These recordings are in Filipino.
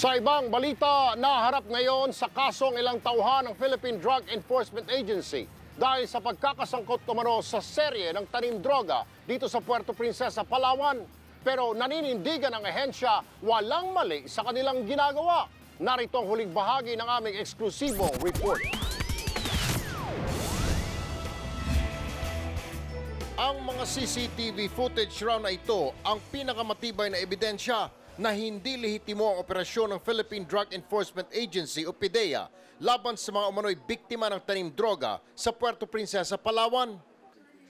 Sa ibang balita, naharap ngayon sa kasong ilang tauhan ng Philippine Drug Enforcement Agency dahil sa pagkakasangkot tumano sa serye ng tanim droga dito sa Puerto Princesa, Palawan. Pero naninindigan ang ahensya walang mali sa kanilang ginagawa. Narito ang huling bahagi ng aming eksklusibong report. Ang mga CCTV footage raw na ito ang pinakamatibay na ebidensya na hindi lehitimo ang operasyon ng Philippine Drug Enforcement Agency o PIDEA laban sa mga umano'y biktima ng tanim droga sa Puerto Princesa, Palawan.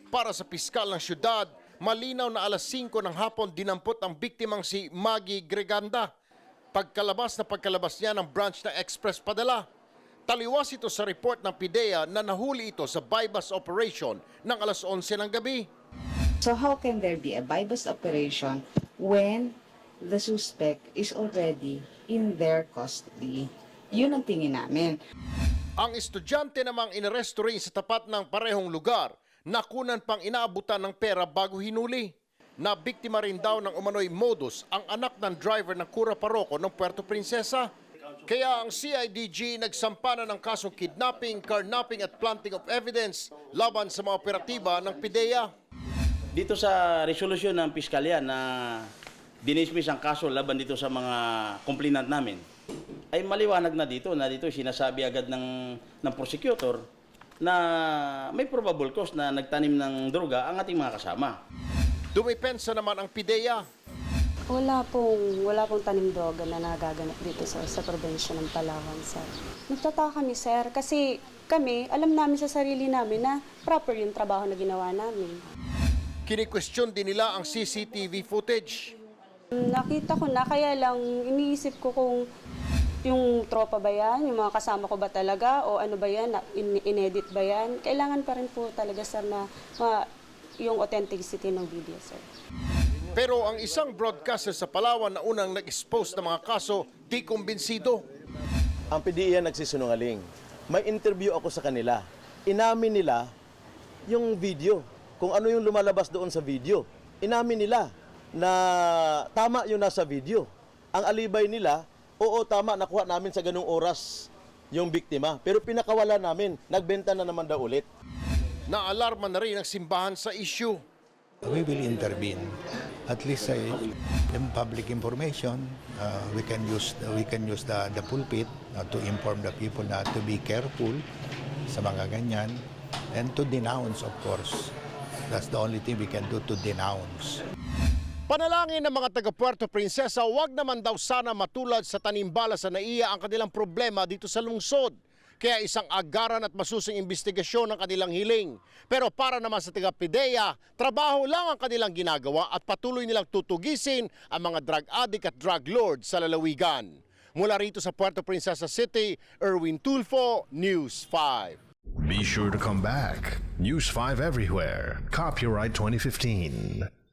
Para sa piskal ng syudad, malinaw na alas 5 ng hapon dinampot ang biktimang si Maggie Greganda. Pagkalabas na pagkalabas niya ng branch ng Express Padala. Taliwas ito sa report ng PIDEA na nahuli ito sa bypass operation ng alas 11 ng gabi. So how can there be a bypass operation when the suspect is already in their custody? Yun ang tingin namin. Ang estudyante namang inaresto rin sa tapat ng parehong lugar, nakunan pang inaabutan ng pera bago hinuli. Nabiktima rin daw ng umano'y modus ang anak ng driver ng Cura Paroco ng Puerto Princesa. Kaya ang CIDG nagsampa na ng kasong kidnapping, carnapping at planting of evidence laban sa mga operatiba ng PIDEA. Dito sa resolusyon ng piskalya na dinismiss ang kaso laban dito sa mga complainant namin, ay maliwanag na dito na dito sinasabi agad ng, ng prosecutor na may probable cause na nagtanim ng droga ang ating mga kasama. Dumipensa naman ang PIDEA. Wala pong, wala pong tanim droga na nagaganap dito sa, sa probinsya ng Palawan, sir. Nagtataka kami, sir, kasi kami, alam namin sa sarili namin na proper yung trabaho na ginawa namin. Kinikwestiyon din nila ang CCTV footage. Nakita ko na, kaya lang iniisip ko kung yung tropa ba yan, yung mga kasama ko ba talaga, o ano ba yan, in- inedit ba yan. Kailangan pa rin po talaga, sir, na ma- yung authenticity ng video, sir. Pero ang isang broadcaster sa Palawan na unang nag-expose ng mga kaso, di kumbinsido. ang PDEA nagsisinungaling. May interview ako sa kanila. Inamin nila yung video, kung ano yung lumalabas doon sa video. Inamin nila na tama yung nasa video. Ang alibay nila, oo tama, nakuha namin sa ganung oras yung biktima. Pero pinakawala namin, nagbenta na naman daw ulit. Naalarma na rin ang simbahan sa issue. we will intervene. At least uh, in public information, uh, we can use we can use the the pulpit uh, to inform the people na to be careful sa mga ganyan and to denounce of course. That's the only thing we can do to denounce. Panalangin ng mga taga Puerto Princesa, wag naman daw sana matulad sa tanimbala sa naiya ang kanilang problema dito sa lungsod. Kaya isang agaran at masusing investigasyon ang kanilang hiling. Pero para naman sa taga Pidea, trabaho lang ang kanilang ginagawa at patuloy nilang tutugisin ang mga drug addict at drug lord sa lalawigan. Mula rito sa Puerto Princesa City, Erwin Tulfo, News 5. Be sure to come back. News 5 everywhere. Copyright 2015.